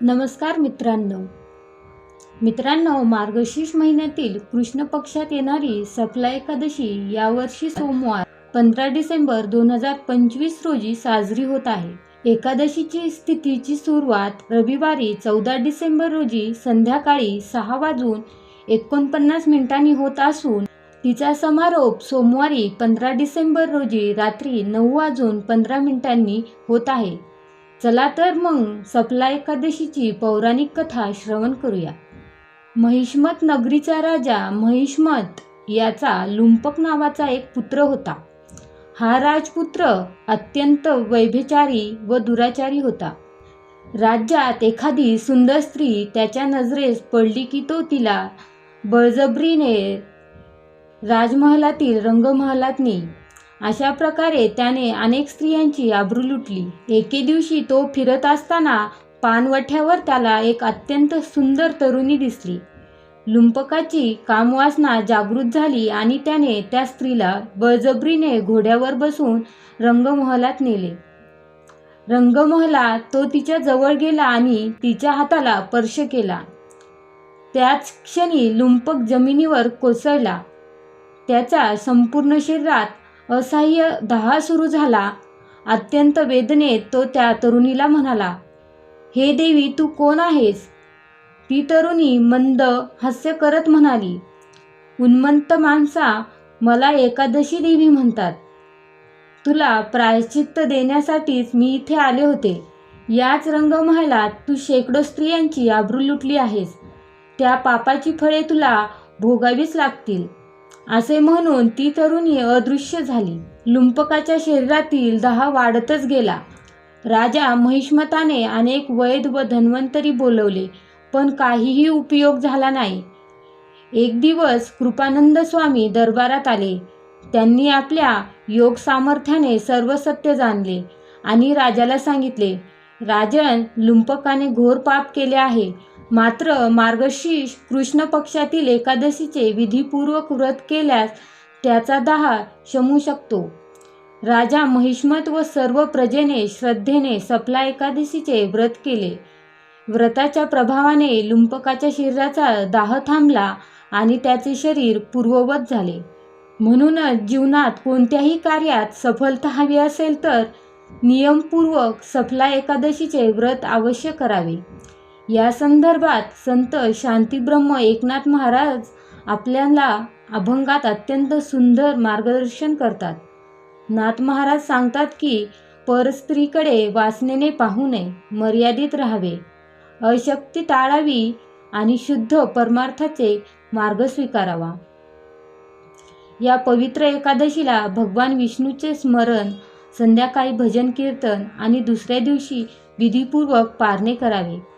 नमस्कार मित्रांनो. मित्रांनो मार्गशीर्ष महिन्यातील कृष्ण पक्षात येणारी सफला एकादशी यावर्षी सोमवार पंधरा डिसेंबर दोन हजार पंचवीस रोजी साजरी होत आहे. एकादशीची स्थितीची सुरुवात रविवारी चौदा डिसेंबर रोजी संध्याकाळी सहा वाजून एकोणपन्नास मिनिटांनी होत असून तिचा समारोप सोमवारी पंधरा डिसेंबर रोजी रात्री नऊ वाजून पंधरा मिनिटांनी होत आहे. चला तर मग सपला एकादशीची पौराणिक कथा श्रवण करूया. महिष्मत नगरीचा राजा महिष्मत याचा लुंपक नावाचा एक पुत्र होता. हा राजपुत्र अत्यंत वैभचारी व दुराचारी होता. राज्यात एखादी सुंदर स्त्री त्याच्या नजरेस पडली की तो तिला बळजबरीने राजमहालातील रंगमहलात नेई अशा प्रकारे त्याने अनेक स्त्रियांची आबरू लुटली. एके दिवशी तो फिरत असताना पानवठ्यावर त्याला एक अत्यंत सुंदर तरुणी दिसली. लुंपकाची कामवासना जागृत झाली आणि त्याने त्या स्त्रीला बळजबरीने घोड्यावर बसून रंगमहलात नेले. रंगमहला तो तिच्या जवळ गेला आणि तिच्या हाताला स्पर्श केला. त्याच क्षणी लुंपक जमिनीवर कोसळला. त्याच्या संपूर्ण शरीरात असह्य दहा सुरू झाला. अत्यंत वेदनेत तो त्या तरुणीला म्हणाला हे देवी तू कोण आहेस? ती तरुणी मंद हास्य करत म्हणाली उन्मंत माणसा मला एकादशी देवी म्हणतात. तुला प्रायश्चित्त देण्यासाठीच मी इथे आले होते. याच रंगमहालात तू शेकडो स्त्रियांची आबरू लुटली आहेस. त्या पापाची फळे तुला भोगावीच लागतील. असे म्हणून ती तरुणी अदृश्य झाली. लुंपकाच्या शरीरातील दहा वाढतच गेला. राजा महिष्मताने अनेक वैद व धन्वंतरी बोलवले पण काहीही उपयोग झाला नाही. एक दिवस कृपानंद स्वामी दरबारात आले. त्यांनी आपल्या योग सामर्थ्याने सर्व सत्य जाणले आणि राजाला सांगितले राजन लुंपकाने घोर पाप केले आहे. मात्र मार्गशीर्ष कृष्ण पक्षातील एकादशीचे विधीपूर्वक व्रत केल्यास त्याचा दाह शमू शकतो. राजा महिष्मत व सर्व प्रजेने श्रद्धेने सपला एकादशीचे व्रत केले. व्रताच्या प्रभावाने लुंपकाच्या शरीराचा दाह थांबला आणि त्याचे शरीर पूर्ववत झाले. म्हणूनच जीवनात कोणत्याही कार्यात सफलता हवी असेल तर नियमपूर्वक सफला एकादशीचे व्रत अवश्य करावे. या संदर्भात संत शांतीब्रह्म एकनाथ महाराज आपल्याला अभंगात अत्यंत सुंदर मार्गदर्शन करतात. नाथ महाराज सांगतात की परस्त्रीकडे वासनेने पाहू नये मर्यादित राहावे. अशक्ती टाळावी आणि शुद्ध परमार्थाचे मार्ग स्वीकारावा. या पवित्र एकादशीला भगवान विष्णूचे स्मरण संध्याकाळी भजन कीर्तन आणि दुसऱ्या दिवशी विधीपूर्वक पारणे करावे.